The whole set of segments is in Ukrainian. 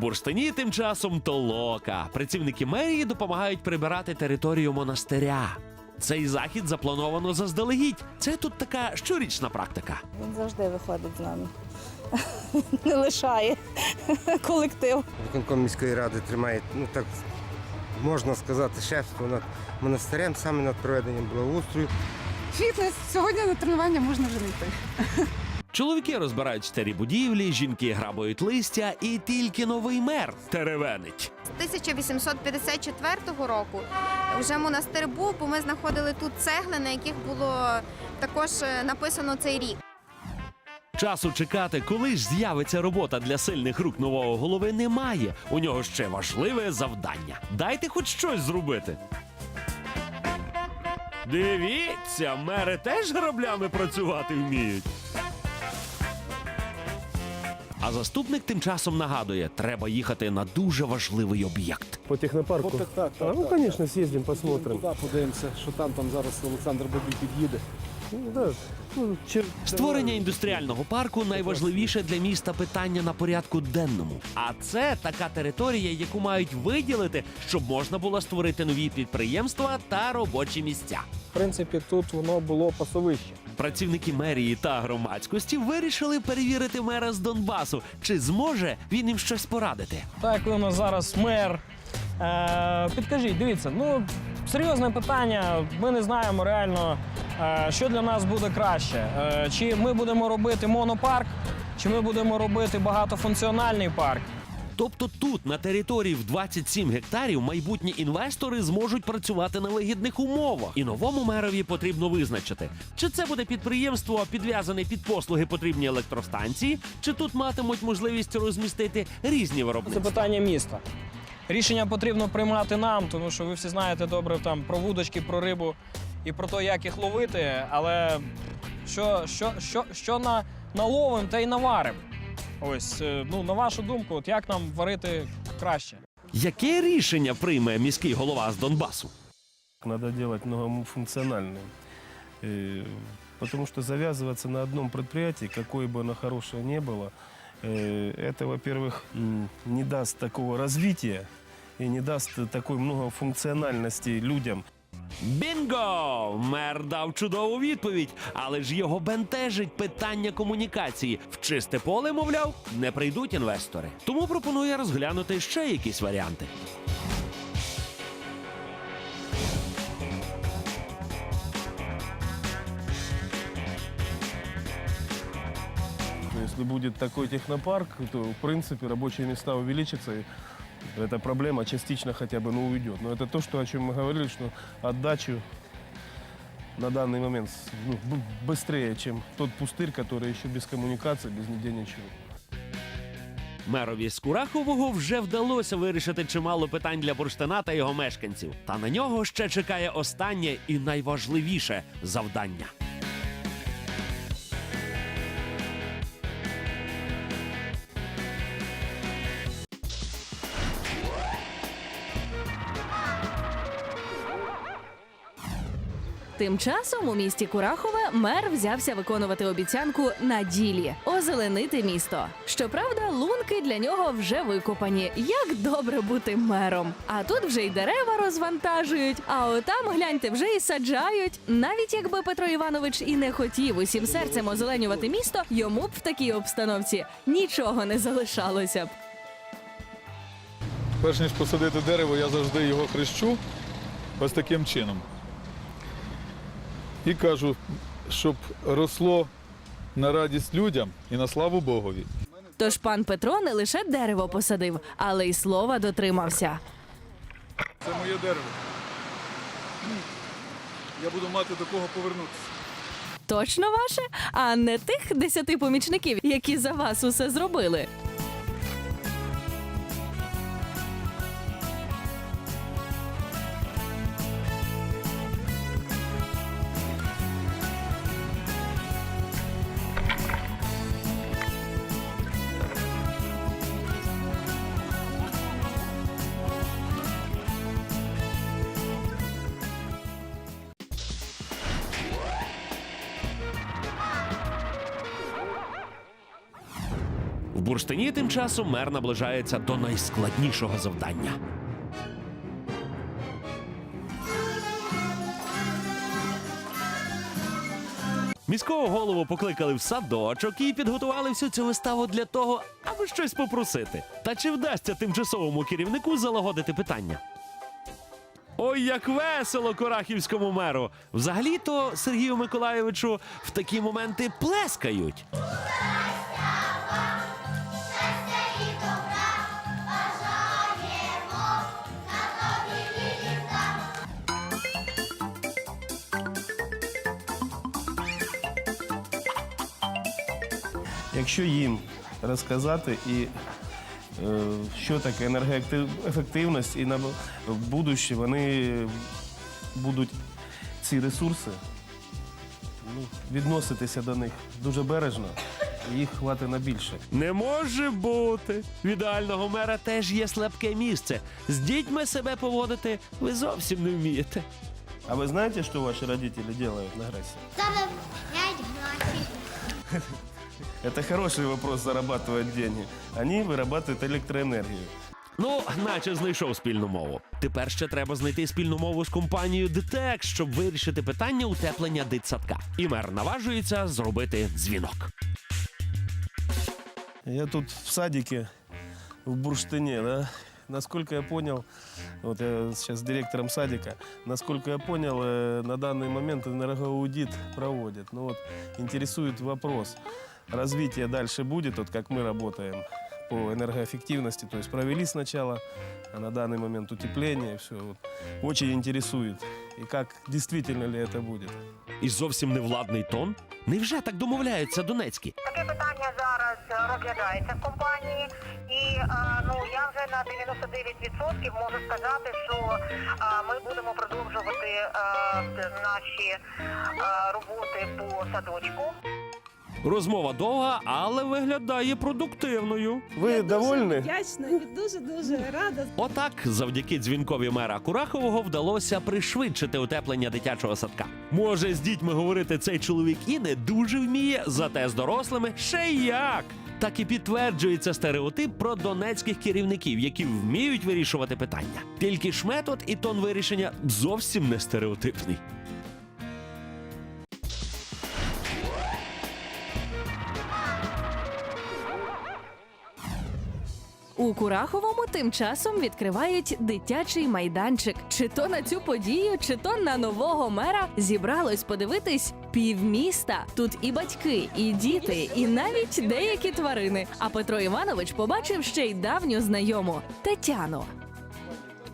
бурштині тим часом толока. Працівники мерії допомагають прибирати територію монастиря. Цей захід заплановано заздалегідь. Це тут така щорічна практика. Він завжди виходить з нами. Не лишає колектив. Виконком міської ради тримає, ну так можна сказати, шефство над монастирем, саме над проведенням благоустрою. Фітнес сьогодні на тренування можна вже не йти. Чоловіки розбирають старі будівлі, жінки грабують листя, і тільки новий мер теревенить. З 1854 року вже монастир був, бо ми знаходили тут цегли, на яких було також е, написано цей рік. Часу чекати, коли ж з'явиться робота для сильних рук нового голови, немає. У нього ще важливе завдання. Дайте хоч щось зробити. Дивіться, мери теж граблями працювати вміють. А заступник тим часом нагадує, треба їхати на дуже важливий об'єкт. По технопарку? Так, так, так, ну, так. конечно, съездим, посмотрим. Туди подивимося, що там там зараз Олександр Бабій під'їде. Ну, Створення індустріального парку найважливіше для міста питання на порядку денному. А це така територія, яку мають виділити, щоб можна було створити нові підприємства та робочі місця. В принципі, тут воно було пасовище. Працівники мерії та громадськості вирішили перевірити мера з Донбасу, чи зможе він їм щось порадити. Так, у нас зараз мер. Е, підкажіть, дивіться, ну серйозне питання. Ми не знаємо реально, е, що для нас буде краще. Е, чи ми будемо робити монопарк, чи ми будемо робити багатофункціональний парк. Тобто тут, на території в 27 гектарів, майбутні інвестори зможуть працювати на вигідних умовах. І новому мерові потрібно визначити, чи це буде підприємство, підв'язане під послуги потрібні електростанції, чи тут матимуть можливість розмістити різні виробництва. Це питання міста. Рішення потрібно приймати нам, тому що ви всі знаєте добре там про вудочки, про рибу і про те, як їх ловити. Але що, що, що, що на, наловим, те й наварим. Ось, е, ну, на вашу думку, от як нам варити краще? Яке рішення прийме міський голова з Донбасу? Надо делать многофункциональным. Э, Потому что завязываться на одном предприятии, какое бы оно хорошее ни было, э, это, во-первых, м, не даст такого развития и не даст такой многофункциональности людям. Бінго! Мер дав чудову відповідь, але ж його бентежить питання комунікації. В чисте поле, мовляв, не прийдуть інвестори. Тому пропонує розглянути ще якісь варіанти. Но Если будет такой технопарк, то, в принципе, рабочие места увеличатся, эта проблема частично хотя бы ну, уйдет. Но это то, что, о чем мы говорили, что отдачу на данный момент с- ну, б- быстрее, чем тот пустырь, который еще без коммуникации, без нигде ничего. Мерові з Курахового вже вдалося вирішити чимало питань для бурштина та його мешканців. Та на нього ще чекає останнє і найважливіше завдання. Тим часом у місті Курахове мер взявся виконувати обіцянку на ділі озеленити місто. Щоправда, лунки для нього вже викопані. Як добре бути мером. А тут вже й дерева розвантажують. А отам гляньте, вже і саджають. Навіть якби Петро Іванович і не хотів усім серцем озеленювати місто, йому б в такій обстановці нічого не залишалося б. Перш ніж посадити дерево, я завжди його хрещу ось таким чином. І кажу, щоб росло на радість людям і на славу Богові. Тож пан Петро не лише дерево посадив, але й слова дотримався. Це моє дерево. Я буду мати до кого повернутися. Точно ваше, а не тих десяти помічників, які за вас усе зробили. В бурштині тим часом мер наближається до найскладнішого завдання. Міського голову покликали в садочок і підготували всю цю виставу для того, аби щось попросити. Та чи вдасться тимчасовому керівнику залагодити питання? Ой, як весело Корахівському меру! Взагалі-то Сергію Миколаєвичу в такі моменти плескають. Якщо їм розказати і е, що таке енергоефективність, і на будуще вони будуть ці ресурси ну, відноситися до них дуже бережно, їх хватить на більше. Не може бути. В ідеального мера теж є слабке місце. З дітьми себе поводити ви зовсім не вмієте. А ви знаєте, що ваші родители делают на Грессе? Это хороший вопрос зарабатывать деньги. Они вырабатывают электроэнергию. Ну, наче знайшов спільну мову. Тепер ще треба знайти спільну мову з компанією ДТЕК, щоб вирішити питання утеплення дитсадка. І мер наважується зробити дзвінок. Я тут в садике в Бурштыне, да, насколько я понял, вот я сейчас директором садика, насколько я понял, э, на данный момент энергоаудит проводят. Ну вот интересует вопрос, развитие дальше будет, вот как мы работаем по энергоэффективности, то есть провели сначала, а на данный момент утепление, все, вот, очень интересует. И как действительно ли это будет? І зовсім невладний тон. Невже так домовляються донецькі? Таке питання зараз е, розглядається в компанії, і е, ну я вже на 99% можу сказати, що е, ми будемо продовжувати е, наші е, роботи по садочку. Розмова довга, але виглядає продуктивною. Вы довольны? Вдячна і дуже-дуже рада. Отак, завдяки дзвінкові мера Курахового вдалося пришвидшити утеплення дитячого садка. Може, з дітьми говорити цей чоловік і не дуже вміє, зате з дорослими ще як. Так і підтверджується стереотип про донецьких керівників, які вміють вирішувати питання. Тільки ж метод і тон вирішення зовсім не стереотипний. У Кураховому тим часом відкривають дитячий майданчик. Чи то на цю подію, чи то на нового мера зібралось подивитись півміста. Тут і батьки, і діти, і навіть деякі тварини. А Петро Іванович побачив ще й давню знайому Тетяну.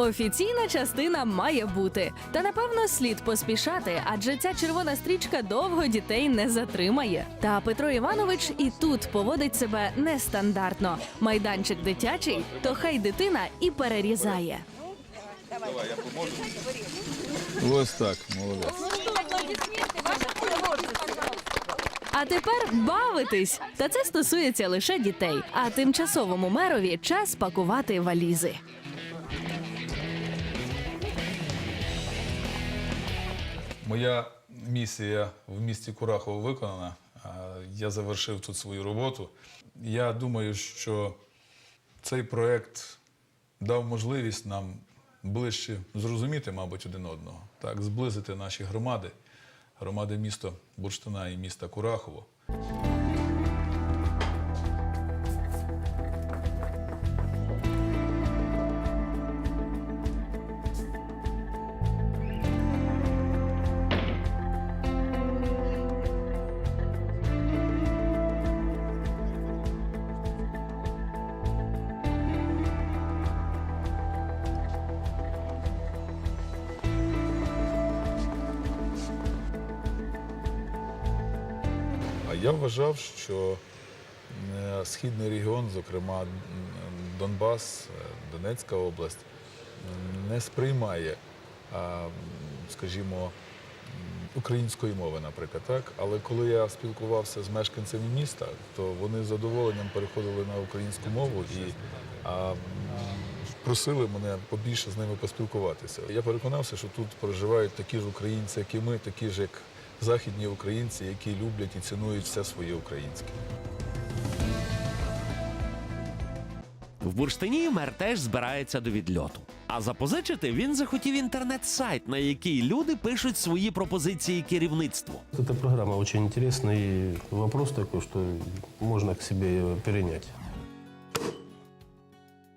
Офіційна частина має бути. Та напевно слід поспішати, адже ця червона стрічка довго дітей не затримає. Та Петро Іванович і тут поводить себе нестандартно. Майданчик дитячий, то хай дитина і перерізає. Ось так, молодець. А тепер бавитись. Та це стосується лише дітей. А тимчасовому мерові час пакувати валізи. Моя місія в місті Курахово виконана. Я завершив тут свою роботу. Я думаю, що цей проект дав можливість нам ближче зрозуміти, мабуть, один одного, так, зблизити наші громади, громади міста Бурштина і міста Курахово. Я вважав, що е, східний регіон, зокрема Донбас, е, Донецька область, не сприймає, скажімо, української мови, наприклад, так. Але коли я спілкувався з мешканцями міста, то вони з задоволенням переходили на українську мову і просили мене побільше з ними поспілкуватися. Я переконався, що тут проживають такі ж українці, як і ми, такі ж як західні українці, які люблять і цінують все своє українське. В бурштині мер теж збирається до відльоту. А запозичити він захотів інтернет-сайт, на який люди пишуть свої пропозиції керівництву. Эта программа очень интересная и вопрос такой, что можно к себе ее перенять.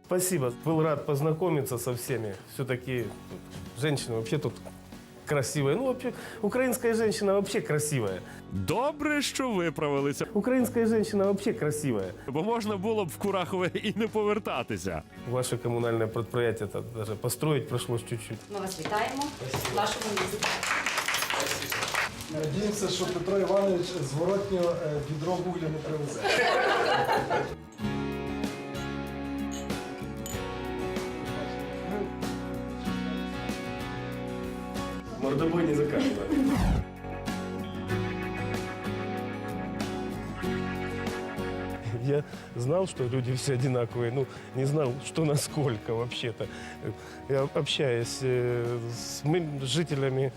Спасибо. Был рад познакомиться со всеми. Все-таки женщина вообще тут красивая. Ну, вообще, украинская женщина вообще красивая. Добре, що виправилися, Украинская женщина вообще красивая. бо можна було б в Курахове і не повертатися. Ваше коммунальное предприятие это даже построить пришлось чуть-чуть. Ми вас вітаємо в нашому місті. Надіємося, що Петро Іванович зворотньо е, відро вугля не привезе. Мордобой не закажет. Я знал, что люди все одинаковые, ну, не знал, что насколько вообще-то. Я общаясь э, с жителями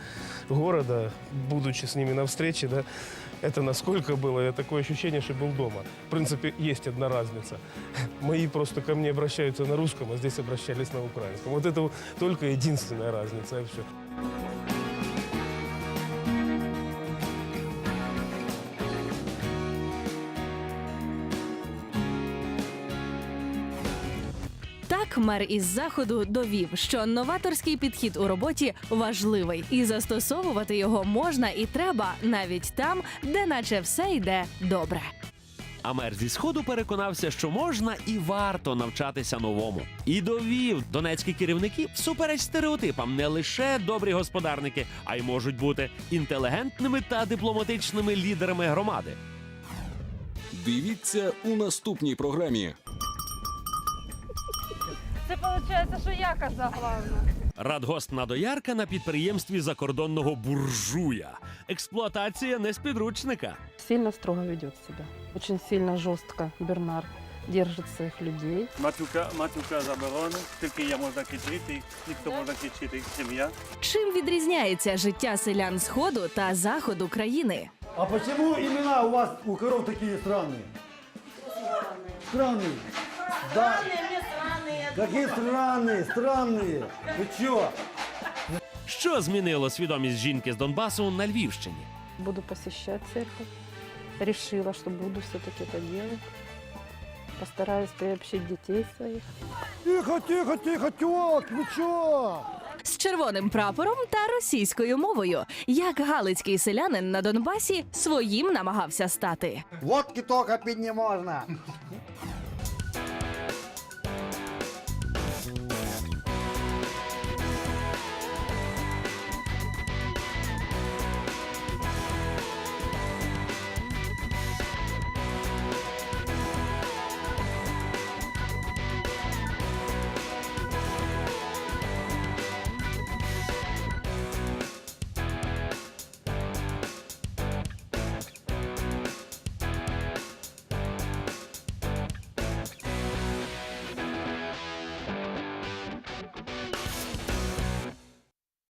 города, будучи с ними на встрече, да, это насколько было, я такое ощущение, что был дома. В принципе, есть одна разница. Мои просто ко мне обращаются на русском, а здесь обращались на украинском. Вот это только единственная разница, и все. Так мер із заходу довів, що новаторський підхід у роботі важливий, і застосовувати його можна і треба навіть там, де наче все йде добре. А мер зі сходу переконався, що можна і варто навчатися новому. І довів донецькі керівники всупереч стереотипам не лише добрі господарники, а й можуть бути інтелігентними та дипломатичними лідерами громади. Дивіться у наступній програмі. Виходить, що я казав головне. Радгоспна доярка на підприємстві закордонного буржуя. Експлуатація не з підручника. Сильно строго ведет себя. Очень сильно жестко Бернар держит своих людей. Матюка, матюка заборонена, тільки я можна кичити, ніхто може кичити, крім я. Чим відрізняється життя селян сходу та заходу країни? А почему имена у вас у коров такие странные? Странные. Да. Какие странные, странные. Вы чё? Що змінило свідомість жінки з Донбасу на Львівщині? Буду посещать церковь. Решила, что буду все-таки это делать. Постараюсь приобщить детей своих. Тихо, тихо, тихо, тёк, вы чё? З червоним прапором та російською мовою, як галицький селянин на Донбасі своїм намагався стати. Водки только пить не можно.